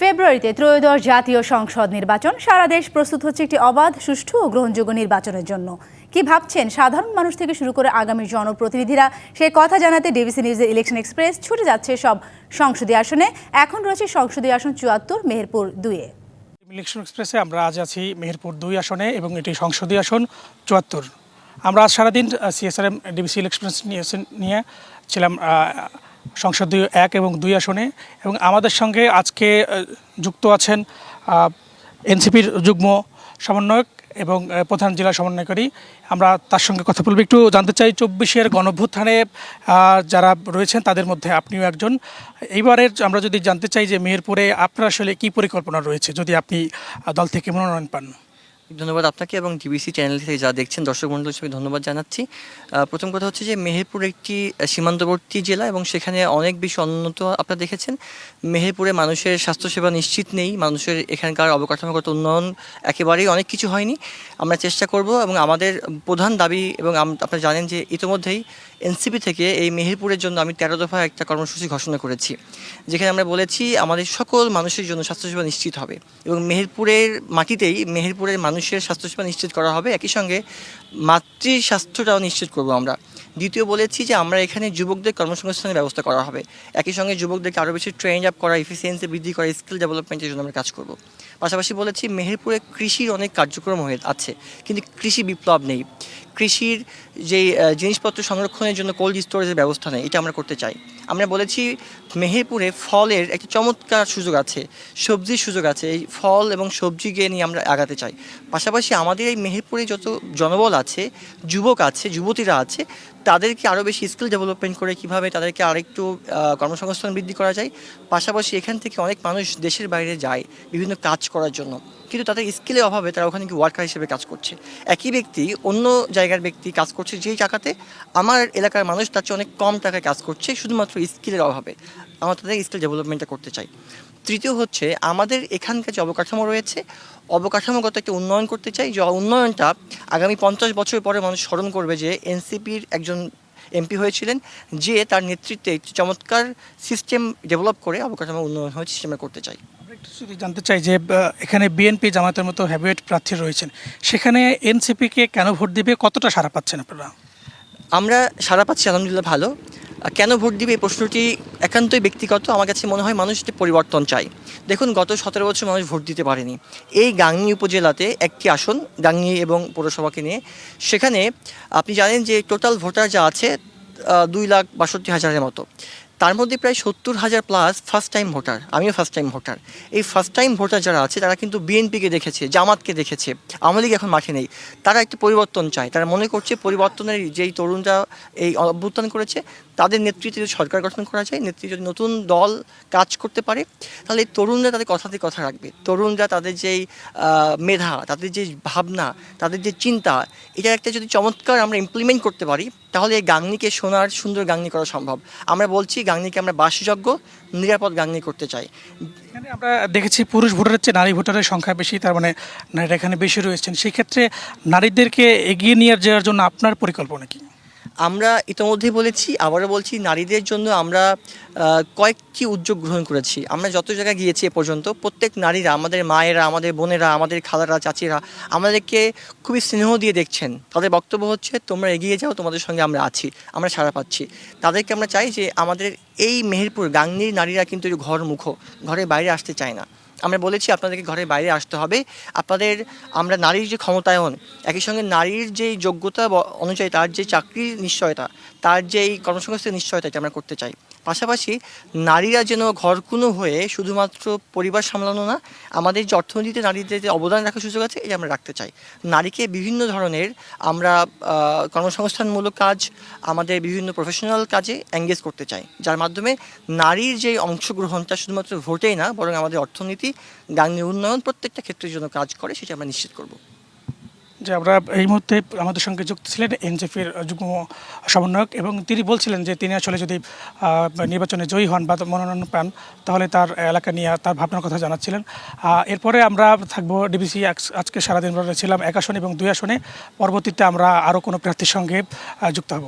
ফেব্রুয়ারিতে ত্রয়োদশ জাতীয় সংসদ নির্বাচন। সারা দেশ প্রস্তুত হচ্ছে একটি অবাধ, সুষ্ঠু ও গ্রহণযোগ্য নির্বাচনের জন্য। কি ভাবছেন সাধারণ মানুষ থেকে শুরু করে আগামী জনপ্রতিনিধিরা? সেই কথা জানাতে ডিবিসি নিউজের ইলেকশন এক্সপ্রেস ছুটে যাচ্ছে সব সংসদীয় আসনে। এখন রয়েছে সংসদীয় আসন চুয়াত্তর, মেহেরপুর দুইয়ে। ইলেকশন এক্সপ্রেসে আমরা আজ আছি মেহেরপুর দুই আসনে এবং এটি সংসদীয় আসন চুয়াত্তর। আমরা আজ সারাদিন সিএসআরএম ডিবিসি ইলেকশন নিয়ে ছিলাম সংসদীয় এক এবং দুই আসনে। এবং আমাদের সঙ্গে আজকে যুক্ত আছেন এনসিপির যুগ্ম সমন্বয়ক এবং প্রধান জেলা সমন্বয়কারী। আমরা তার সঙ্গে কথা বলব। একটু জানতে চাই, চব্বিশের গণভ্যুত্থানে যারা রয়েছেন তাদের মধ্যে আপনিও একজন। এইবারের আমরা যদি জানতে চাই যে মেহেরপুরে আপনার আসলে কি পরিকল্পনা রয়েছে, যদি আপনি দল থেকে মনোনয়ন পান। ধন্যবাদ আপনাকে এবং ডিবিসি চ্যানেল থেকে যা দেখছেন, দর্শক মন্ডল হিসেবে ধন্যবাদ জানাচ্ছি। প্রথম কথা হচ্ছে যে, মেহেরপুর একটি সীমান্তবর্তী জেলা এবং সেখানে অনেক বেশি অনুন্নত আপনারা দেখেছেন। মেহেরপুরে মানুষের স্বাস্থ্যসেবা নিশ্চিত নেই, মানুষের এখানকার অবকাঠামোগত উন্নয়ন একেবারেই অনেক কিছু হয়নি। আমরা চেষ্টা করব এবং আমাদের প্রধান দাবি এবং আপনারা জানেন যে, ইতিমধ্যেই এনসিপি থেকে এই মেহেরপুরের জন্য আমি তেরো দফা একটা কর্মসূচি ঘোষণা করেছি, যেখানে আমরা বলেছি আমাদের সকল মানুষের জন্য স্বাস্থ্যসেবা নিশ্চিত হবে এবং মেহেরপুরের মাটিতেই মেহেরপুরের মানুষের স্বাস্থ্যসেবা নিশ্চিত করা হবে। একই সঙ্গে মাতৃ স্বাস্থ্যটাও নিশ্চিত করব আমরা। দ্বিতীয় বলেছি যে আমরা এখানে যুবকদের কর্মসংস্থানের ব্যবস্থা করা হবে। একই সঙ্গে যুবকদেরকে আরও বেশি ট্রেন আপ করা এফিসিয়েন্সি বৃদ্ধি করা স্কিল ডেভেলপমেন্টের জন্য আমরা কাজ করব। পাশাপাশি বলেছি মেহেরপুরে কৃষির অনেক কার্যক্রম হয়ে আছে, কিন্তু কৃষি বিপ্লব নেই। কৃষির যে জিনিসপত্র সংরক্ষণের জন্য কোল্ড স্টোরেজের ব্যবস্থা নেই, এটা আমরা করতে চাই। আমরা বলেছি মেহেরপুরে ফলের একটা চমৎকার সুযোগ আছে, সবজির সুযোগ আছে, এই ফল এবং সবজিকে নিয়ে আমরা আগাতে চাই। পাশাপাশি আমাদের এই মেহেরপুরে যত জনবল আছে, যুবক আছে, যুবতীরা আছে তাদেরকে আরও বেশি স্কিল ডেভেলপমেন্ট করে কীভাবে তাদেরকে আরেকটু কর্মসংস্থান বৃদ্ধি করা যায়, পাশাপাশি এখান থেকে অনেক মানুষ দেশের বাইরে যায় বিভিন্ন কাজ করার জন্য। কিন্তু তাদের স্কিলের অভাবে তারা ওখানে কি ওয়ার্কার হিসেবে কাজ করছে। একই ব্যক্তি অন্য জায়গার ব্যক্তি কাজ করছে যেই টাকাতে আমার এলাকার মানুষ তার চেয়ে অনেক কম টাকায় কাজ করছে, শুধুমাত্র স্কিলের অভাবে। আমরা তাদের স্কিল ডেভেলপমেন্টটা করতে চাই। তৃতীয় হচ্ছে আমাদের এখানকার যে অবকাঠামো রয়েছে অবকাঠামোগত একটা উন্নয়ন করতে চাই। যে উন্নয়নটা আগামী পঞ্চাশ বছর পরে মানুষ স্মরণ করবে যে এনসিপির একজন এমপি হয়েছিলেন যে তার নেতৃত্বে একটি চমৎকার সিস্টেম ডেভেলপ করে অবকাঠামো উন্নয়ন হয়েছে সিস্টেমে করতে চাই। যদি জানতে চাই যে এখানে বিএনপি জামাতের মতো হ্যাভিয়েট প্রার্থী রয়েছেন সেখানে এনসিপিকে কেন ভোট দিবে কতটা সাড়া পাচ্ছেন আপনারা? আমরা সারা পাচ্ছি আলহামদুলিল্লাহ ভালো। কেন ভোট দিবে এই প্রশ্নটি একান্তই ব্যক্তিগত। আমার কাছে মনে হয় মানুষ পরিবর্তন চাই দেখুন, গত সতেরো বছর মানুষ ভোট দিতে পারেনি। এই গাংনি উপজেলাতে একটি আসন, গাংনি এবং পৌরসভাকে নিয়ে। সেখানে আপনি জানেন যে টোটাল ভোটার যা আছে দুই লাখ বাষট্টি হাজারের মতো। তার মধ্যে প্রায় সত্তর হাজার প্লাস ফার্স্ট টাইম ভোটার আমিও ফার্স্ট টাইম ভোটার এই ফার্স্ট টাইম ভোটার যারা আছে, তারা কিন্তু বিএনপিকে দেখেছে, জামাতকে দেখেছে। আওয়ামী লীগ এখন মাঠে নেই। তারা একটি পরিবর্তন চায়। তারা মনে করছে পরিবর্তনের যেই তরুণরা এই অভ্যুত্থান করেছে, তাদের নেতৃত্বে যদি সরকার গঠন করা যায়, নেতৃত্বে যদি নতুন দল কাজ করতে পারে, তাহলে এই তরুণরা তাদের কথাতে কথা রাখবে। তরুণরা তাদের যেই মেধা, তাদের যে ভাবনা, তাদের যে চিন্তা এটা একটা যদি চমৎকার আমরা ইমপ্লিমেন্ট করতে পারি তাহলে এই গাংনিকে সোনার সুন্দর গাংনি করা সম্ভব। আমরা বলছি, গাংনিকে আমরা বাসযোগ্য নিরাপদ গাংনি করতে চাই। আমরা দেখেছি পুরুষ ভোটারের চেয়ে নারী ভোটারের সংখ্যা বেশি, তার মানে নারীরা এখানে বেশি রয়েছেন। সেক্ষেত্রে নারীদেরকে এগিয়ে নিয়ে যাওয়ার জন্য আপনার পরিকল্পনা কি? আমরা ইতিমধ্যেই বলেছি, আবারও বলছি, নারীদের জন্য আমরা কয়েকটি উদ্যোগ গ্রহণ করেছি। আমরা যত জায়গায় গিয়েছি এ পর্যন্ত, প্রত্যেক নারীরা, আমাদের মায়েরা, আমাদের বোনেরা, আমাদের খালারা, চাচিরা, আমাদেরকে খুবই স্নেহ দিয়ে দেখছেন। তাদের বক্তব্য হচ্ছে, তোমরা এগিয়ে যাও, তোমাদের সঙ্গে আমরা আছি, আমরা ছাড়া পাচ্ছি। তাদেরকে আমরা চাই যে, আমাদের এই মেহেরপুর গাংনির নারীরা কিন্তু ঘর মুখো ঘরের বাইরে আসতে চায় না। আমরা বলেছি আপনাদেরকে ঘরের বাইরে আসতে হবে। আপনাদের, আমরা নারীর যে ক্ষমতায়ন, একই সঙ্গে নারীর যেই যোগ্যতা অনুযায়ী তার যে চাকরির নিশ্চয়তা, তার যেই কর্মসংস্থানের নিশ্চয়তা আমরা করতে চাই। পাশাপাশি নারীরা যেন ঘরকুনো হয়ে শুধুমাত্র পরিবার সামলানো না, আমাদের যে অর্থনীতিতে নারীদের যে অবদান রাখার সুযোগ আছে, এটা আমরা রাখতে চাই। নারীকে বিভিন্ন ধরনের আমরা কর্মসংস্থানমূলক কাজ, আমাদের বিভিন্ন প্রফেশনাল কাজে এঙ্গেজ করতে চাই। যার মাধ্যমে নারীর যে অংশগ্রহণটা শুধুমাত্র ভোটেই না, বরং আমাদের অর্থনীতি গাঙ্গের উন্নয়ন প্রত্যেকটা ক্ষেত্রের জন্য কাজ করে, সেটা আমরা নিশ্চিত করব। যে আমরা এই মুহূর্তে আমাদের সঙ্গে যুক্ত ছিলেন এনজেপির যুগ্ম সমন্বয়ক এবং তিনি বলছিলেন যে তিনি আসলে যদি নির্বাচনে জয়ী হন বা মনোনয়ন পান, তাহলে তার এলাকা নিয়ে তার ভাবনার কথা জানাচ্ছিলেন। এরপরে আমরা থাকব ডিবিসি আজকে সারাদিন ছিলাম এক আসনে এবং দুই আসনে। পরবর্তীতে আমরা আরও কোনো প্রার্থীর সঙ্গে যুক্ত হব।